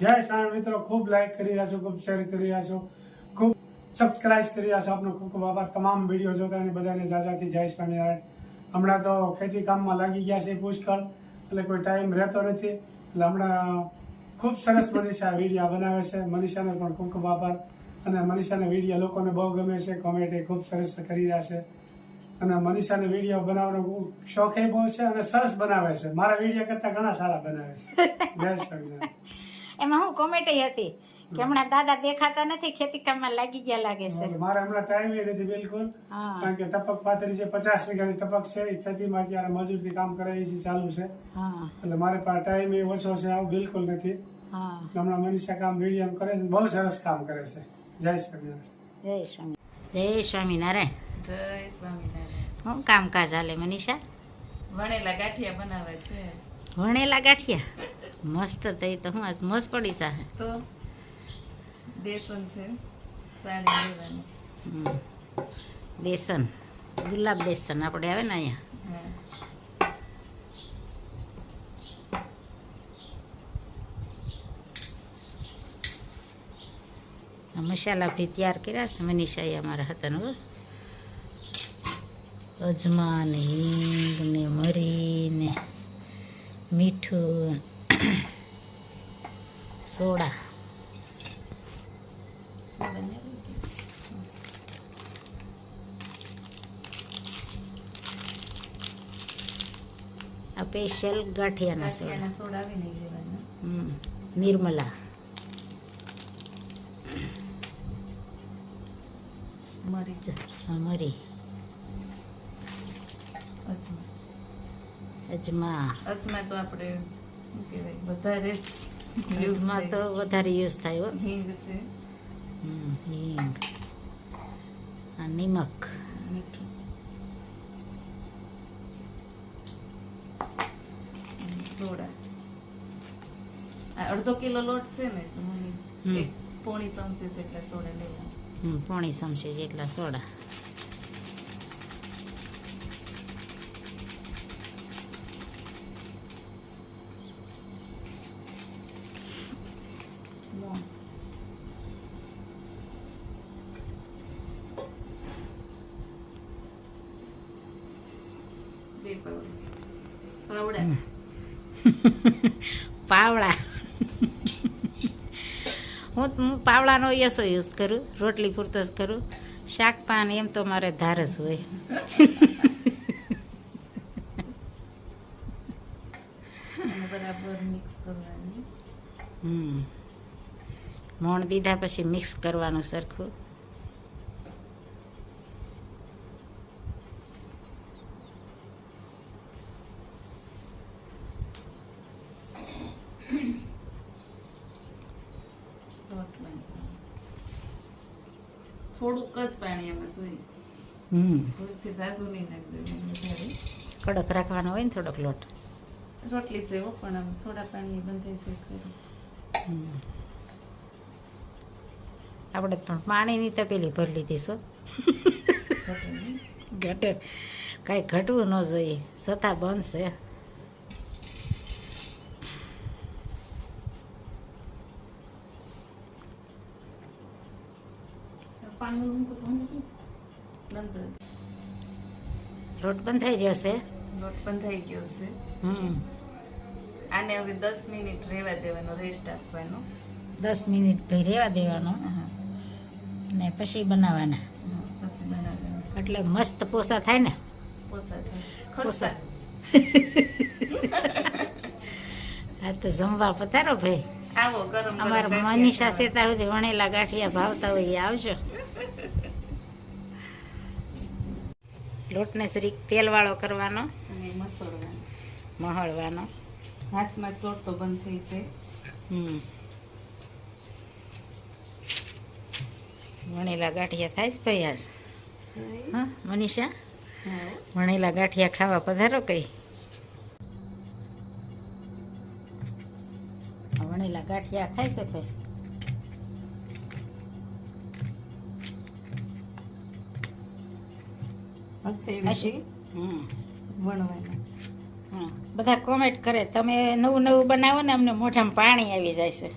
જય શ્રાણ મિત્રો ખૂબ લાઈક કરી રહ્યા છો ખૂબ શેર કરી રહ્યા છો ખૂબ સબસ્ક્રાઇબ કરી રહ્યા છો આપનો ખૂબ ખૂબ આભાર. તમામ વીડિયો જોતા અને બધાને જાજાથી જય સ્વામિનારાયણ. હમણાં તો ખેતી કામમાં લાગી ગયા છે પુષ્કળ એટલે કોઈ ટાઈમ રહેતો નથી. એટલે હમણાં ખૂબ સરસ મનીષા વીડિયો બનાવે છે. મનીષાને પણ ખૂબ ખૂબ આભાર. અને મનીષાના વીડિયો લોકોને બહુ ગમે છે કોમેન્ટ એ ખૂબ સરસ કરી રહ્યા છે. અને મનીષાને વીડિયો બનાવવાનો શોખ એ બહુ છે અને સરસ બનાવે છે. મારા વીડિયો કરતાં ઘણા સારા બનાવે છે. જય સ્વામિનારાયણ. એમાં હું કોમેન્ટ હતી. કે હમણાં દાદા દેખાતા નથી ખેતી કામમાં લાગી ગયા લાગે છે. મારે હમણાં ટાઈમ નથી બિલકુલ. કારણ કે ટપક પાથરી છે પચાસ વીઘાની ટપક છે એ ખેતીમાં અત્યારે મજૂરથી કામ કરે છે ચાલુ છે. એટલે મારે પાસે ટાઈમ એ ઓછો છે આવું બિલકુલ નથી. હમણાં મનીષા કામ મીડિયમ કરે છે બહુ સરસ કામ કરે છે. જય સ્વામિનારાયણ. જય સ્વામી. જય સ્વામિનારાયણ. જય સ્વામિનારાયણ. હું કામકાજ હાલે મનીષા? વણેલા ગાંઠિયા બનાવે છે. વણેલા ગાંઠિયા? મસ્ત થઈ તો હું આજ મસ્ત પડી સાહે તો બેસન છે હમ. બેસન ગુલાબ બેસન આપણે આવે ને અહીંયા મસાલા ભી તૈયાર કર્યા છે મનીષાએ અમારા હતા ને હો. અજમા ને હિંગ ને મરી ને મીઠું સોડા. આ સ્પેશિયલ ગાંઠિયાના સોડા. નિર્મલા. મરી અજમા. અજમા તો આપણે વધારે યુઝમાં તો વધારે યુઝ થાય હિંગ છે. હમ, હિંગ. નિમક. મીઠું. આ અડધો કિલો લોટ છે ને. મમ્મી પોણી ચમચી જેટલા સોડા લેવા. પોણી ચમચી જેટલા સોડા. પાવડા પાવડા હું હું પાવડાનો યસો યુઝ કરું રોટલી પૂરતો જ કરું. શાક પાન એમ તો મારે ધારસ હોય. બરાબર મિક્સ કરવાની. હમ. મોણ દીધા પછી મિક્સ કરવાનું સરખું લોટ બાંધવાનો. થોડુંક જ પાણી એમાં જોઈએ થોડીકથી ઝાઝું નહીં નાખી કડક રાખવાનો હોય ને થોડોક લોટ. રોટલી જેવો પણ આમ થોડા પાણી બંધાઈ જાય. આપણે પણ પાણીની તપેલી ભરી લીધી છો. ઘટે ઘટે. કાંઈ ઘટવું ન જોઈએ. છતાં બનશે. પાણી પણ થઈ ગયો બંધ લોટ પણ થઈ છે ગયો છે. હમ. આને હવે દસ મિનિટ રહેવા દેવાનો રેસ્ટ આપવાનો. દસ મિનિટ ભાઈ રહેવા દેવાનો. ને પછી બનાવવાના પછી બનાવવાનું. એટલે મસ્ત પોસા થાય ને? પોસા થાય. હા આ તો જમવા પધારો ભાઈ. આવો ગરમ અમારા મનીષા. સેતા સુધી વણેલા ગાંઠિયા ભાવતા હોય એ આવજો. લોટને જરીક તેલવાળો કરવાનો. અને મસળવાનું. મહળવાનો. હાથમાં ચોટતો બંધ થઈ જાય હમ. વણેલા ગાંઠિયા થાય જ ભાઈ આજ? મનીષા? વણેલા ગાંઠિયા ખાવા પધારો કઈ? ગાંઠિયા થાય છે ભાઈ? બધા કોમેન્ટ કરે. તમે નવું નવું બનાવો ને અમને મોઢામાં પાણી આવી જાય છે.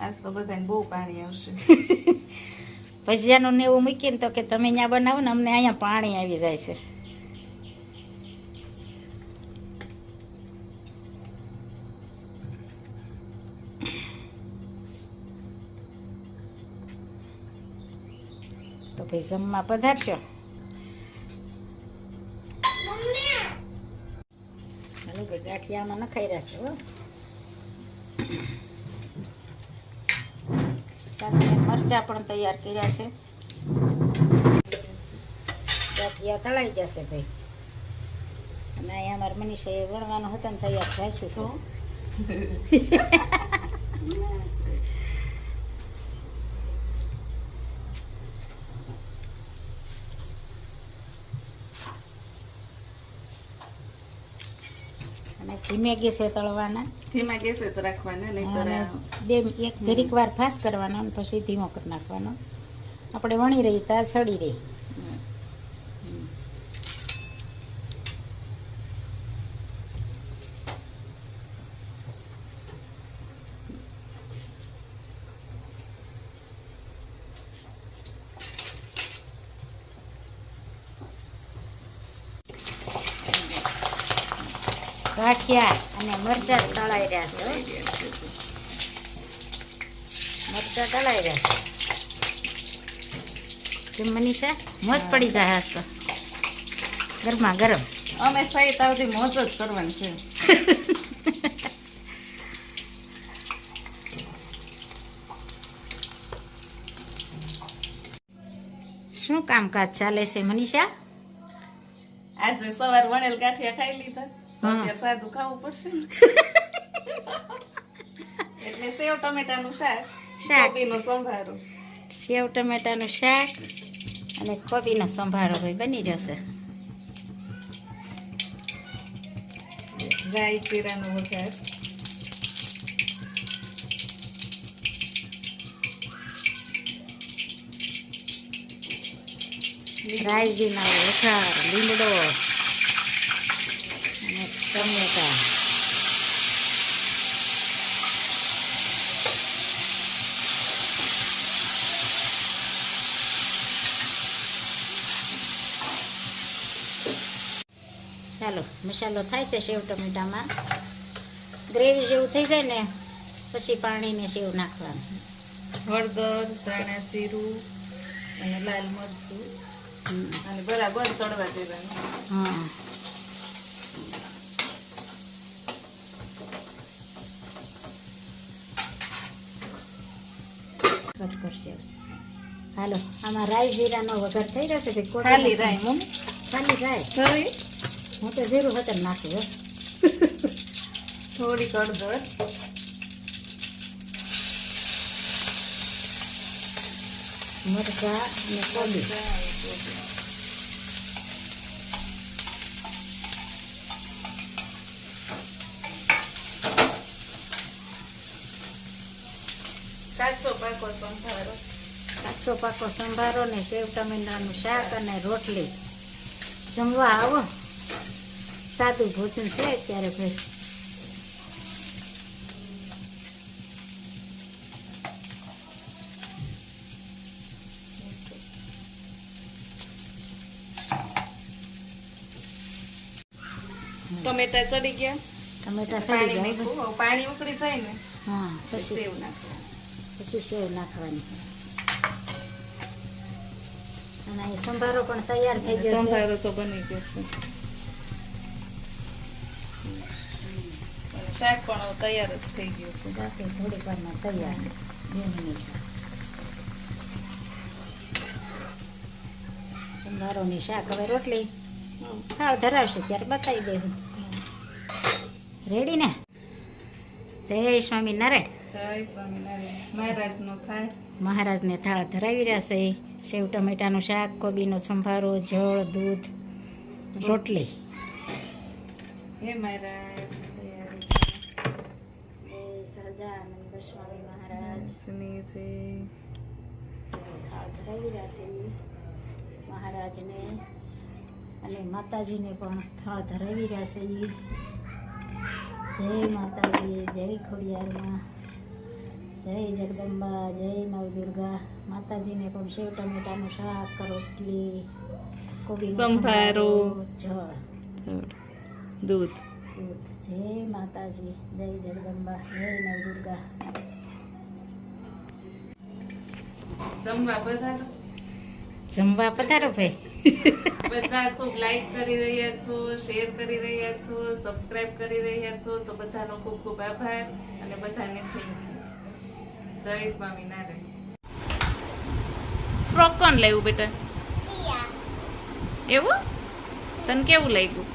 આજ તો બધાને બહુ પાણી આવશે. ભજીયાનું ને એવું મૂકીને તો કે તમે અહીંયા બનાવો ને અમને અહીંયા પાણી આવી જાય છે. ભાઈ જમવા પધારશો. ચાલો ભાઈ ગાંઠિયામાં નખાઈ હો. સાથે મરચા પણ તૈયાર કર્યા છે. ગાંઠિયા તળાઈ જશે ભાઈ. અને અહીંયા અમારા મનીષાએ વણવાનું હતું ને તૈયાર રાખ્યું છે. અને ધીમે ગેસે તળવાના. ધીમા ગેસે જ રાખવાના બે એક જરીક વાર ફાસ કરવાનો અને પછી ધીમો કરી નાખવાનો. આપણે વણી રહી તા સડી રહી. ગાંઠિયા અને મરચાં તળાઈ રહ્યા છે. મરચાં તળાઈ રહ્યા છે. કેમ મનીષા? મોજ પડી જાય આજ તો. ગરમા ગરમ. અમે સહી તાવથી મોજ જ કરવાની છે. શું કામકાજ ચાલે છે મનીષા? આજે સવાર વણેલ ગાંઠિયા ખાઈ લીધા. સાદું ખાવું પડશે એટલે સેવ ટમેટાનું શાક શાક. સંભારો. સેવ ટમેટાનું શાક અને કોબીનો સંભારો ભાઈ બની જશે. રાઈ જીરાનો વઘાર. રાયજીનો વઘાર લીમડો અને ટમેટા ચાલો મસાલો થાય છે સેવ ટમેટામાં. ગ્રેવી જેવું થઈ જાય ને પછી પાણીને સેવ નાખવાનું. હળદર ધાણા જીરું અને લાલ મરચું. અને બરાબર તળવા દેવાનું. હા. કટ કરશે હાલો આમાં રાઈ જીરાનો વઘાર થઈ રહ્યો છે ખાલી રાઈ મમ્મી. ખાલી રાઈ? હું તો જીરું હતર નાખ્યું. થોડીક હળદર. મરચાં અને કોબી કાચો પાકો સંભારો. કાચો પાકો સંભારો ને સેવ ટમેટાનું શાક અને રોટલી. જમવા આવો. સાદું ભોજન છે અત્યારે ભાઈ ટમેટા ચડી ગયા. ટમેટા સડી જાય પાણી ઉકળી જાય ને હા પછી પછી સેવ નાખવાનું પછી સેવ નાખવાની. અને સંભારો પણ તૈયાર થઈ ગયો સંભારો તો બની ગયો છે. શાક પણ તૈયાર જ થઈ ગયું છે બાકી થોડીક વારમાં તૈયાર બે મિનિટ સંભારોની શાક હવે રોટલી થાળ ધરાવશે ત્યારે બતાવી દેવું રેડી ને જય સ્વામિનારાયણ જય સ્વામિનારાયણ મહારાજનો થાળ મહારાજને થાળ ધરાવી રહ્યા છે સેવ ટમેટાનું શાક કોબીનો સંભારો જળ દૂધ રોટલી હે મહારાજ સહજાનંદ સ્વામી મહારાજ. ધરાવી રહ્યા છે મહારાજને અને માતાજીને પણ થાળ ધરાવી રહ્યા છે. જય માતાજી જય ખોડિયારમાં. જય જગદંબા જય નવદુર્ગા માતાજીને પણ સેવ ટમેટાનું શાક રોટલી કોબી. સંભારો, જળ. દૂધ. દૂધ જય માતાજી જય જગદંબા જય નવદુર્ગા જમવા પધારો. જમવા પધારો ભાઈ. બધા ખૂબ લાઈક કરી રહ્યા છો શેર કરી રહ્યા છો સબસ્ક્રાઇબ કરી રહ્યા છો તો બધાનો ખૂબ ખૂબ આભાર અને બધાને થેન્ક યુ જય સ્વામિનારાયણ ફ્રોક કોણ લાવ્યું બેટા? એવું? તને કેવું લાગ્યું?